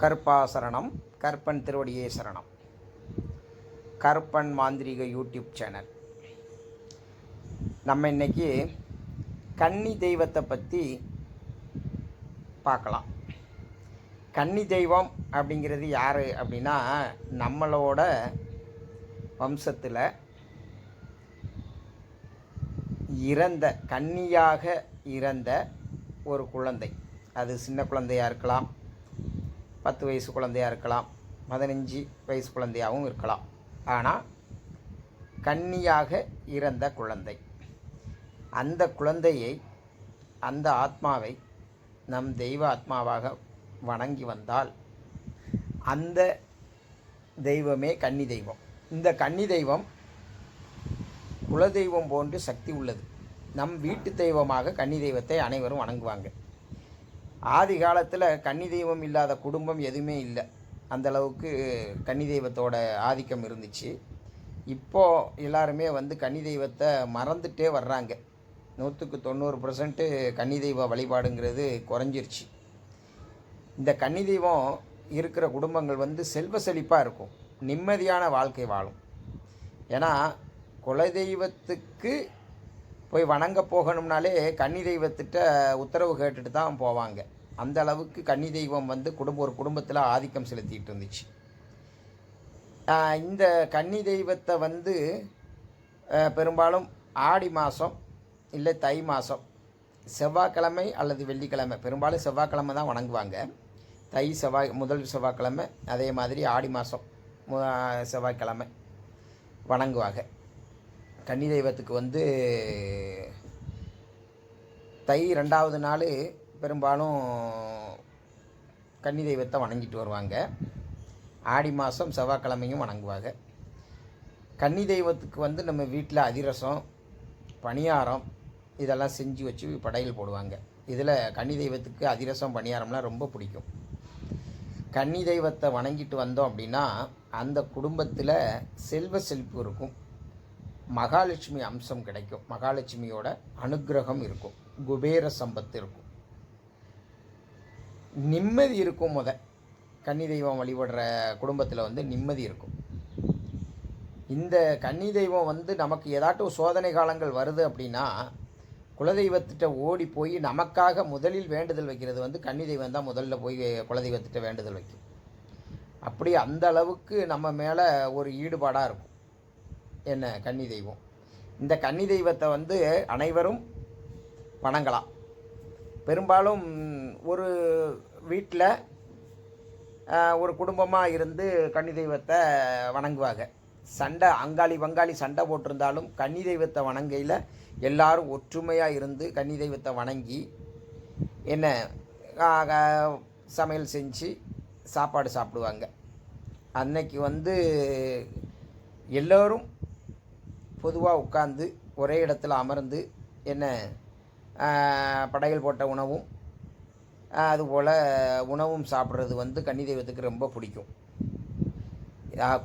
கருப்பாசரணம் கற்பன் திருவடியே சரணம். கற்பன் மாந்திரிக யூடியூப் சேனல். நம்ம இன்னைக்கு கன்னி தெய்வத்தை பற்றி பார்க்கலாம். கன்னி தெய்வம் அப்படிங்கிறது யார் அப்படின்னா நம்மளோட வம்சத்தில் இறந்த கன்னியாக இறந்த ஒரு குழந்தை. அது சின்ன குழந்தையாக இருக்கலாம் பத்து வயசு குழந்தையாக இருக்கலாம் பதினஞ்சு வயசு குழந்தையாகவும் இருக்கலாம். ஆனால் கன்னியாக இறந்த குழந்தை. அந்த குழந்தையை அந்த ஆத்மாவை நம் தெய்வ ஆத்மாவாக வணங்கி வந்தால் அந்த தெய்வமே கன்னி தெய்வம். இந்த கன்னி தெய்வம் குலதெய்வம் போன்று சக்தி உள்ளது. நம் வீட்டு தெய்வமாக கன்னி தெய்வத்தை அனைவரும் வணங்குவாங்க. ஆதி காலத்தில் கன்னி தெய்வம் இல்லாத குடும்பம் எதுவுமே இல்லை. அந்த அளவுக்கு கன்னி தெய்வத்தோட ஆதிக்கம் இருந்துச்சு. இப்போது எல்லாருமே வந்து கன்னி தெய்வத்தை மறந்துட்டே வர்றாங்க. நூற்றுக்கு தொண்ணூறு பர்சன்ட்டு கன்னி தெய்வ வழிபாடுங்கிறது குறைஞ்சிருச்சு. இந்த கன்னி தெய்வம் இருக்கிற குடும்பங்கள் வந்து செல்வ செழிப்பாக இருக்கும். நிம்மதியான வாழ்க்கை வாழும். ஏன்னா குலதெய்வத்துக்கு போய் வணங்க போகணும்னாலே கன்னி தெய்வத்திட்ட உத்தரவு கேட்டுட்டு தான் போவாங்க. அந்த அளவுக்கு கன்னி தெய்வம் வந்து குடும்ப ஒரு குடும்பத்தில் ஆதிக்கம் செலுத்திட்டு இருந்துச்சு. இந்த கன்னி தெய்வத்தை வந்து பெரும்பாலும் ஆடி மாதம் இல்லை தை மாதம் செவ்வாய்க்கிழமை அல்லது வெள்ளிக்கிழமை பெரும்பாலும் செவ்வாய்க்கிழமை தான் வணங்குவாங்க. தை செவ்வாய் முதல் செவ்வாய்க்கிழமை அதே மாதிரி ஆடி மாதம் செவ்வாய்க்கிழமை வணங்குவாங்க. கன்னி தெய்வத்துக்கு வந்து தை ரெண்டாவது நாள் பெரும்பாலும் கன்னி தெய்வத்தை வணங்கிட்டு வருவாங்க. ஆடி மாதம் செவ்வாய்க்கிழமையும் வணங்குவாங்க. கன்னி தெய்வத்துக்கு வந்து நம்ம வீட்டில் அதிரசம் பணியாரம் இதெல்லாம் செஞ்சு வச்சு படையல் போடுவாங்க. இதில் கன்னி தெய்வத்துக்கு அதிரசம் பணியாரம்லாம் ரொம்ப பிடிக்கும். கன்னி தெய்வத்தை வணங்கிட்டு வந்தோம் அப்படின்னா அந்த குடும்பத்தில் செல்வ செழிப்பு இருக்கும். மகாலட்சுமி அம்சம் கிடைக்கும். மகாலட்சுமியோட அனுக்கிரகம் இருக்கும். குபேர சம்பத்து இருக்கும். நிம்மதி இருக்கும் முத. கன்னி தெய்வம் வழிபடுற குடும்பத்தில் வந்து நிம்மதி இருக்கும். இந்த கன்னி தெய்வம் வந்து நமக்கு ஏதாட்டும் சோதனை காலங்கள் வருது அப்படின்னா குலதெய்வத்திட்ட ஓடி போய் நமக்காக முதலில் வேண்டுதல் வைக்கிறது வந்து கன்னி தெய்வம் தான் முதல்ல போய் குலதெய்வத்திட்ட வேண்டுதல் வைக்கும். அப்படி அந்த அளவுக்கு நம்ம மேலே ஒரு ஈடுபாடாக இருக்கும். என்ன? கன்னி தெய்வம். இந்த கன்னி தெய்வத்தை வந்து அனைவரும் வணங்கலாம். பெரும்பாலும் ஒரு வீட்டில் ஒரு குடும்பமாக இருந்து கன்னி தெய்வத்தை வணங்குவாங்க. சண்டை அங்காளி பங்காளி சண்டை போட்டிருந்தாலும் கன்னி தெய்வத்தை வணங்கையில் எல்லாரும் ஒற்றுமையாக இருந்து கன்னி தெய்வத்தை வணங்கி என்ன சமையல் செஞ்சு சாப்பாடு சாப்பிடுவாங்க. அன்னைக்கு வந்து எல்லோரும் பொதுவாக உட்காந்து ஒரே இடத்துல அமர்ந்து என்ன படையல் போட்ட உணவும் அதுபோல் உணவும் சாப்பிட்றது வந்து கன்னி தெய்வத்துக்கு ரொம்ப பிடிக்கும்.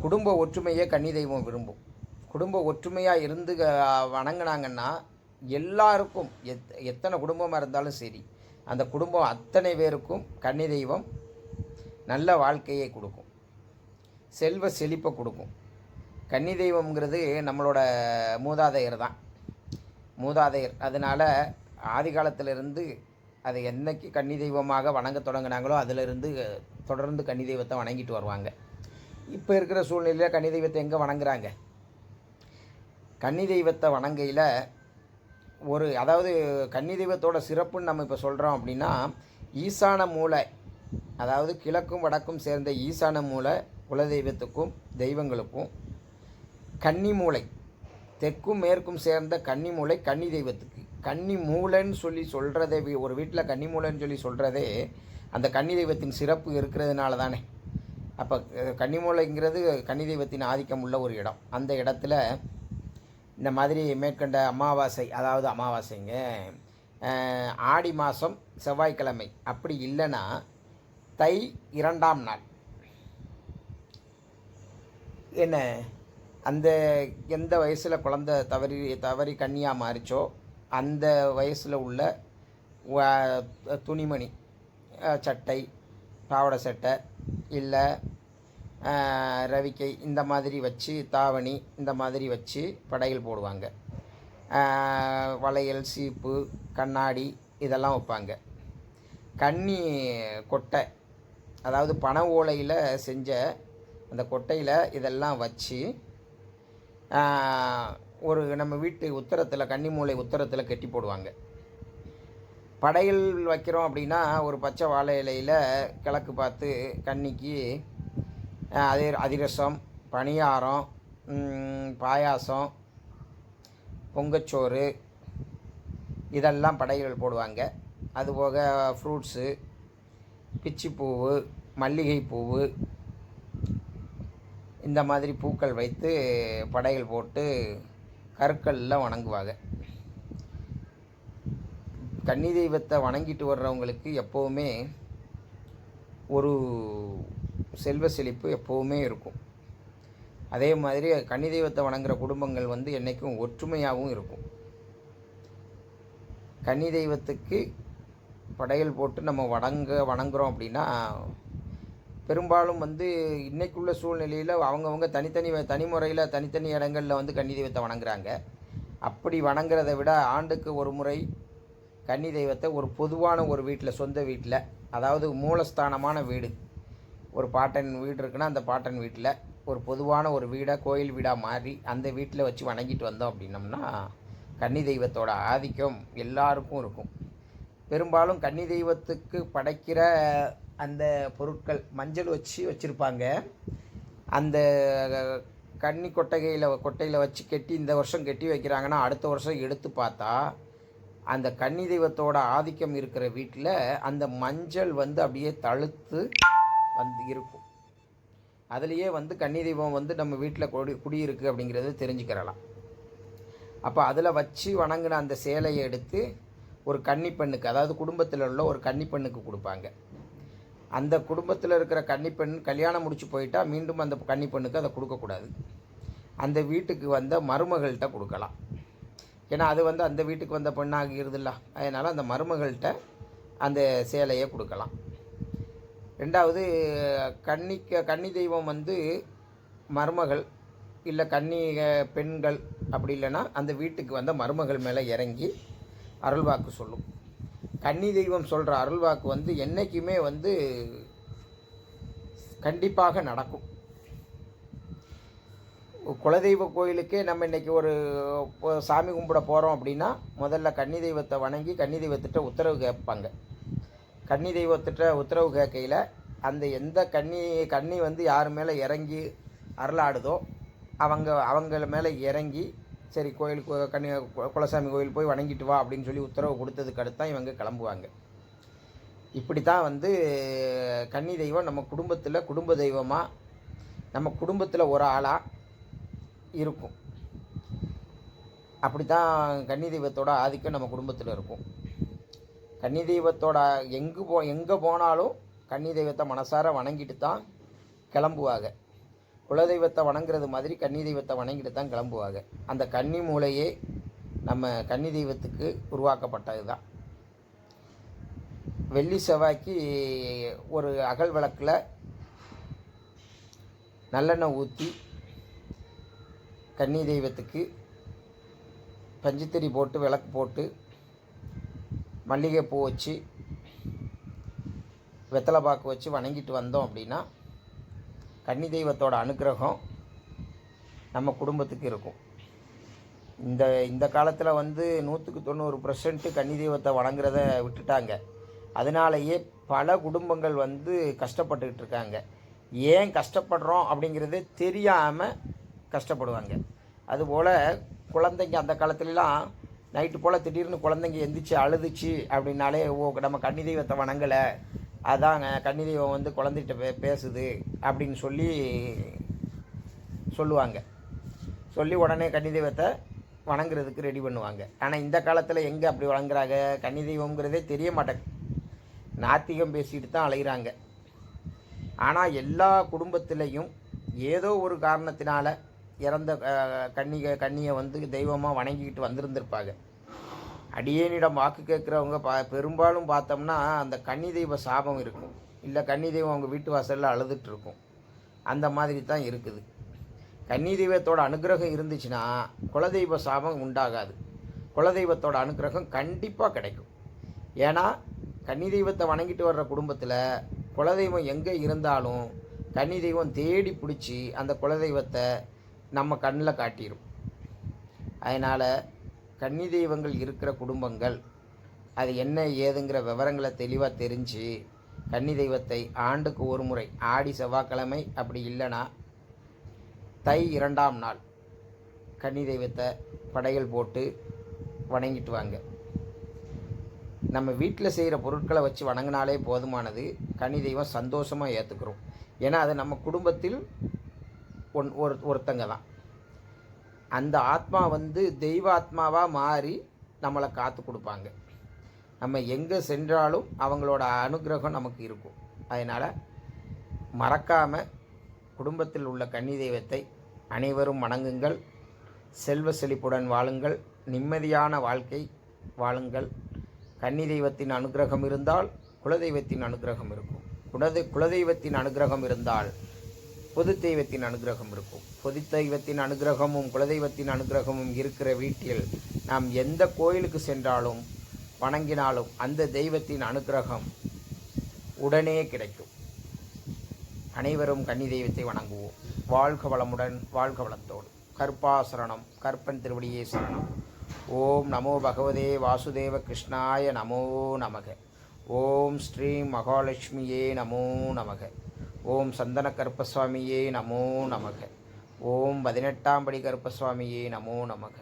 குடும்ப ஒற்றுமையே கன்னி தெய்வம் விரும்பும். குடும்ப ஒற்றுமையாக இருந்து வணங்கினாங்கன்னா எல்லாருக்கும் எத் எத்தனை குடும்பமாக இருந்தாலும் சரி அந்த குடும்பம் அத்தனை பேருக்கும் கன்னி தெய்வம் நல்ல வாழ்க்கையை கொடுக்கும். செல்வ செழிப்பை கொடுக்கும். கன்னி தெய்வம்ங்கிறது நம்மளோட மூதாதையர் தான் மூதாதையர். அதனால் ஆதி காலத்திலிருந்து அதை என்னைக்கு கன்னி தெய்வமாக வணங்க தொடங்கினாங்களோ அதிலிருந்து தொடர்ந்து கன்னி தெய்வத்தை வணங்கிட்டு வருவாங்க. இப்போ இருக்கிற சூழ்நிலையில் கன்னி தெய்வத்தை எங்கே வணங்குறாங்க? கன்னி தெய்வத்தை வணங்கையில் ஒரு அதாவது கன்னி தெய்வத்தோட சிறப்புன்னு நம்ம இப்போ சொல்கிறோம் அப்படின்னா ஈசான மூலை அதாவது கிழக்கும் வடக்கும் சேர்ந்த ஈசான மூலை குலதெய்வத்துக்கும் தெய்வங்களுக்கும் கன்னி மூலை தெற்கும் மேற்கும் சேர்ந்த கன்னி மூலை கன்னி தெய்வத்துக்கு. கன்னி மூலைன்னு சொல்லி சொல்கிறதே ஒரு வீட்டில் கன்னி மூலைன்னு சொல்லி சொல்கிறதே அந்த கன்னி தெய்வத்தின் சிறப்பு இருக்கிறதுனால தானே. அப்போ கன்னிமூலைங்கிறது கன்னி தெய்வத்தின் ஆதிக்கம் உள்ள ஒரு இடம். அந்த இடத்துல இந்த மாதிரி மேற்கண்ட அமாவாசை அதாவது அமாவாசைங்க ஆடி மாதம் செவ்வாய்க்கிழமை. அப்படி இல்லைன்னா தை இரண்டாம் நாள். என்ன? அந்த எந்த வயசில் குழந்த தவறி தவறி கன்னியாக மாறிச்சோ அந்த வயசில் உள்ள துணிமணி சட்டை பாவாடை சட்டை இல்லை ரவிக்கை இந்த மாதிரி வச்சு தாவணி இந்த மாதிரி வச்சு படையல் போடுவாங்க. வளையல் சீப்பு கண்ணாடி இதெல்லாம் வைப்பாங்க. கன்னி கொட்டை அதாவது பனை ஓலையில் செஞ்ச அந்த கொட்டையில் இதெல்லாம் வச்சு ஒரு நம்ம வீட்டு உத்தரத்தில் கன்னி மூலை உத்தரத்தில் கட்டி போடுவாங்க. படையல் வைக்கிறோம் அப்படின்னா ஒரு பச்சை வாழை இலையில் கிழக்கு பார்த்து கன்னிக்கு ஆஹ் அதே அதிரசம் பணியாரம் பாயாசம் பொங்கச்சோறு இதெல்லாம் படையல் போடுவாங்க. அதுபோக ஃப்ரூட்ஸு பிச்சிப்பூவு மல்லிகைப்பூவு இந்த மாதிரி பூக்கள் வைத்து படையல் போட்டு கற்களில் வணங்குவாங்க. கன்னி தெய்வத்தை வணங்கிட்டு வர்றவங்களுக்கு எப்போவுமே ஒரு செல்வ செழிப்பு எப்போவுமே இருக்கும். அதே மாதிரி கன்னி தெய்வத்தை வணங்குற குடும்பங்கள் வந்து என்றைக்கும் ஒற்றுமையாகவும் இருக்கும். கன்னி தெய்வத்துக்கு படையல் போட்டு நம்ம வணங்க வணங்குறோம் அப்படின்னா பெரும்பாலும் வந்து இன்றைக்குள்ள சூழ்நிலையில் அவங்கவுங்க தனித்தனி தனி முறையில் தனித்தனி இடங்களில் வந்து கன்னி தெய்வத்தை வணங்குறாங்க. அப்படி வணங்குறதை விட ஆண்டுக்கு ஒரு முறை கன்னி தெய்வத்தை ஒரு பொதுவான ஒரு வீட்டில் சொந்த வீட்டில் அதாவது மூலஸ்தானமான வீடு. ஒரு பாட்டன் வீடு இருக்குன்னா அந்த பாட்டன் வீட்டில் ஒரு பொதுவான ஒரு வீடாக கோயில் வீடாக மாறி அந்த வீட்டில் வச்சு வணங்கிட்டு வந்தோம் அப்படின்னம்னா கன்னி தெய்வத்தோட ஆதிக்கம் எல்லாருக்கும் இருக்கும். பெரும்பாலும் கன்னி தெய்வத்துக்கு படைக்கிற அந்த பொருட்கள் மஞ்சள் வச்சு வச்சுருப்பாங்க. அந்த கன்னி கொட்டகையில் கொட்டையில் வச்சு கட்டி இந்த வருஷம் கட்டி வைக்கிறாங்கன்னா அடுத்த வருஷம் எடுத்து பார்த்தா அந்த கன்னி தெய்வத்தோட ஆதிக்கம் இருக்கிற வீட்டில் அந்த மஞ்சள் வந்து அப்படியே தழுத்து வந்து இருக்கும். அதுலேயே வந்து கன்னி தெய்வம் வந்து நம்ம வீட்டில் குடி குடியிருக்கு அப்படிங்கிறத தெரிஞ்சுக்கிறலாம். அப்போ அதில் வச்சு வணங்கின அந்த சேலையை எடுத்து ஒரு கன்னி பெண்ணுக்கு அதாவது குடும்பத்தில் உள்ள ஒரு கன்னி பெண்ணுக்கு கொடுப்பாங்க. அந்த குடும்பத்தில் இருக்கிற கன்னி பெண் கல்யாணம் முடிச்சு போயிட்டா மீண்டும் அந்த கன்னி பெண்ணுக்கு அதை கொடுக்கக்கூடாது அந்த வீட்டுக்கு வந்த மருமகள்கிட்ட கொடுக்கலாம். ஏன்னா அது வந்து அந்த வீட்டுக்கு வந்த பெண்ணாகிறதில்ல அதனால் அந்த மருமகள்கிட்ட அந்த சேலையை கொடுக்கலாம். ரெண்டாவது கன்னிக்க கன்னி தெய்வம் வந்து மருமகள் இல்லை கன்னி பெண்கள் அப்படி இல்லைன்னா அந்த வீட்டுக்கு வந்த மருமகள் மேலே இறங்கி அருள்வாக்கு சொல்லும். கன்னி தெய்வம் சொல்கிற அருள்வாக்கு வந்து என்றைக்குமே வந்து கண்டிப்பாக நடக்கும். குலதெய்வ கோயிலுக்கே நம்ம இன்றைக்கி ஒரு சாமி கும்பிட போகிறோம் அப்படின்னா முதல்ல கன்னி தெய்வத்தை வணங்கி கன்னி தெய்வத்திட்ட உத்தரவு கேட்பாங்க. கன்னி தெய்வத்திட்ட உத்தரவு கேட்கையில் அந்த எந்த கன்னி கன்னி வந்து யார் மேலே இறங்கி அருளாடுதோ அவங்க அவங்கள மேலே இறங்கி சரி கோயிலுக்கு கன்னி கு- குலசாமி கோயில் போய் வணங்கிட்டு வா அப்படின்னு சொல்லி உத்தரவு கொடுத்ததுக்கு அடுத்து தான் இவங்க கிளம்புவாங்க. இப்படி தான் வந்து கன்னி தெய்வம் நம்ம குடும்பத்தில் குடும்ப தெய்வமாக நம்ம குடும்பத்தில் ஒரு ஆளாக இருக்கும். அப்படி தான் கன்னி தெய்வத்தோட ஆதிக்கம் நம்ம குடும்பத்தில் இருக்கும். கன்னி தெய்வத்தோட எங்கே போ எங்கே போனாலும் கன்னி தெய்வத்தை மனசார வணங்கிட்டு தான் கிளம்புவாங்க. குலதெய்வத்தை வணங்குறது மாதிரி கன்னி தெய்வத்தை வணங்கிட்டு தான் கிளம்புவாங்க. அந்த கன்னி மூலையே நம்ம கன்னி தெய்வத்துக்கு உருவாக்கப்பட்டது தான். வெள்ளி செவ்வாய்க்கு ஒரு அகல் விளக்கில் நல்லெண்ணெய் ஊற்றி கன்னி தெய்வத்துக்கு பஞ்சுத்திரி போட்டு விளக்கு போட்டு மல்லிகைப்பூ வச்சு வெத்தலை பாக்கு வச்சு வணங்கிட்டு வந்தோம் அப்படின்னா கன்னி தெய்வத்தோட அனுக்கிரகம் நம்ம குடும்பத்துக்கு இருக்கும். இந்த இந்த காலத்தில் வந்து நூற்றுக்கு தொண்ணூறு பர்சன்ட்டு கன்னி தெய்வத்தை வணங்குறத விட்டுட்டாங்க. அதனாலேயே பல குடும்பங்கள் வந்து கஷ்டப்பட்டுக்கிட்டு இருக்காங்க. ஏன் கஷ்டப்படுறோம் அப்படிங்கிறதே தெரியாமல் கஷ்டப்படுவாங்க. அதுபோல் குழந்தைங்க அந்த காலத்துலலாம் நைட்டு போல் திடீர்னு குழந்தைங்க எந்திரிச்சு அழுதுச்சு அப்படின்னாலே ஓ நம்ம கன்னி தெய்வத்தை வணங்கலை. அதாங்க கன்னி தெய்வம் வந்து குழந்தைகிட்ட பே பேசுது. அப்படின்னு சொல்லி சொல்லுவாங்க. சொல்லி உடனே கன்னி தெய்வத்தை வணங்குறதுக்கு ரெடி பண்ணுவாங்க. ஆனால் இந்த காலத்தில் எங்கே அப்படி வணங்குறாங்க? கன்னி தெய்வம்ங்கிறதே தெரிய மாட்டேங்குது நாத்திகம் பேசிட்டு தான் அலைகிறாங்க ஆனால் எல்லா குடும்பத்திலையும் ஏதோ ஒரு காரணத்தினால் இறந்த கன்னிக கன்னிகை கன்னியை வந்து தெய்வமாக வணங்கிக்கிட்டு வந்திருந்திருப்பாங்க. அடியேனிடம் வாக்கு கேட்குறவங்க பா பெரும்பாலும் பார்த்தோம்னா அந்த கன்னி தெய்வ சாபம் இருக்கும். இல்லை கன்னி தெய்வம் அவங்க வீட்டு வாசலில் அழுதுட்டு இருக்கும் அந்த மாதிரி தான் இருக்குது. கன்னி தெய்வத்தோட அனுகிரகம் இருந்துச்சுன்னா குலதெய்வ சாபம் உண்டாகாது. குலதெய்வத்தோட அனுகிரகம் கண்டிப்பாக கிடைக்கும். ஏன்னா கன்னி தெய்வத்தை வணங்கிட்டு வர்ற குடும்பத்தில் குலதெய்வம் எங்கே இருந்தாலும் கன்னி தெய்வம் தேடி பிடிச்சி அந்த குலதெய்வத்தை நம்ம கண்ணில் காட்டிடும் அதனால் கன்னி தெய்வங்கள் இருக்கிற குடும்பங்கள் அது என்ன ஏதுங்கிற விவரங்களை தெளிவாக தெரிஞ்சு கன்னி தெய்வத்தை ஆண்டுக்கு ஒரு முறை ஆடி செவ்வாய்க்கிழமை அப்படி இல்லைன்னா தை இரண்டாம் நாள் கன்னி தெய்வத்தை படையல் போட்டு வணங்கிட்டு வாங்க நம்ம வீட்டில் செய்கிற பொருட்களை வச்சு வணங்கினாலே போதுமானது. கன்னி தெய்வம் சந்தோஷமாக ஏற்றுக்கிறோம் ஏன்னா அது நம்ம குடும்பத்தில் ஒன் ஒரு ஒருத்தங்க தான். அந்த ஆத்மா வந்து தெய்வ ஆத்மாவாக மாறி நம்மளை காத்து கொடுப்பாங்க. நம்ம எங்கே சென்றாலும் அவங்களோட அனுகிரகம் நமக்கு இருக்கும். அதனால் மறக்காமல் குடும்பத்தில் உள்ள கன்னி தெய்வத்தை அனைவரும் வணங்குங்கள். செல்வ செழிப்புடன் வாழுங்கள். நிம்மதியான வாழ்க்கை வாழுங்கள். கன்னி தெய்வத்தின் அனுகிரகம் இருந்தால் குலதெய்வத்தின் அனுகிரகம் இருக்கும். குலதெய் குலதெய்வத்தின் அனுகிரகம் இருந்தால் பொது தெய்வத்தின் அனுகிரகம் இருக்கும். பொது தெய்வத்தின் அனுகிரகமும் குலதெய்வத்தின் அனுகிரகமும் இருக்கிற வீட்டில் நாம் எந்த கோயிலுக்கு சென்றாலும் வணங்கினாலும் அந்த தெய்வத்தின் அனுகிரகம் உடனே கிடைக்கும். அனைவரும் கன்னி தெய்வத்தை வணங்குவோம். வாழ்க வளமுடன் வாழ்க வளத்தோடு கற்பாசரணம் கற்பன் திருவடியே சரணம். ஓம் நமோ பகவதே வாசுதேவ கிருஷ்ணாய நமோ நமக. ஓம் ஸ்ரீ மகாலட்சுமியே நமோ நமக. ஓம் சந்தன கருப்பசுவாமியே நமோ நமக. ஓம் பதினெட்டாம் படி கருப்பசுவாமியே நமோ நமக.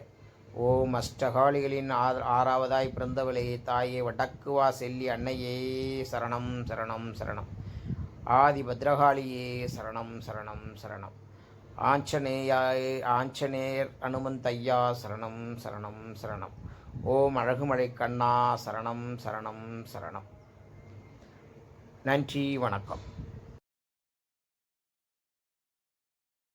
ஓம் அஷ்டகாளிகளின் ஆ ஆறாவதாய் பிறந்தவளே தாயே வடக்குவா செல்லி அன்னையே சரணம் சரணம் சரணம். ஆதி பத்ரகாளியே சரணம் சரணம் சரணம். ஆஞ்சநேயாயே ஆஞ்சநேயர் அனுமந்தையா சரணம் சரணம் சரணம். ஓம் அழகுமலை கண்ணா சரணம் சரணம் சரணம். நன்றி வணக்கம்.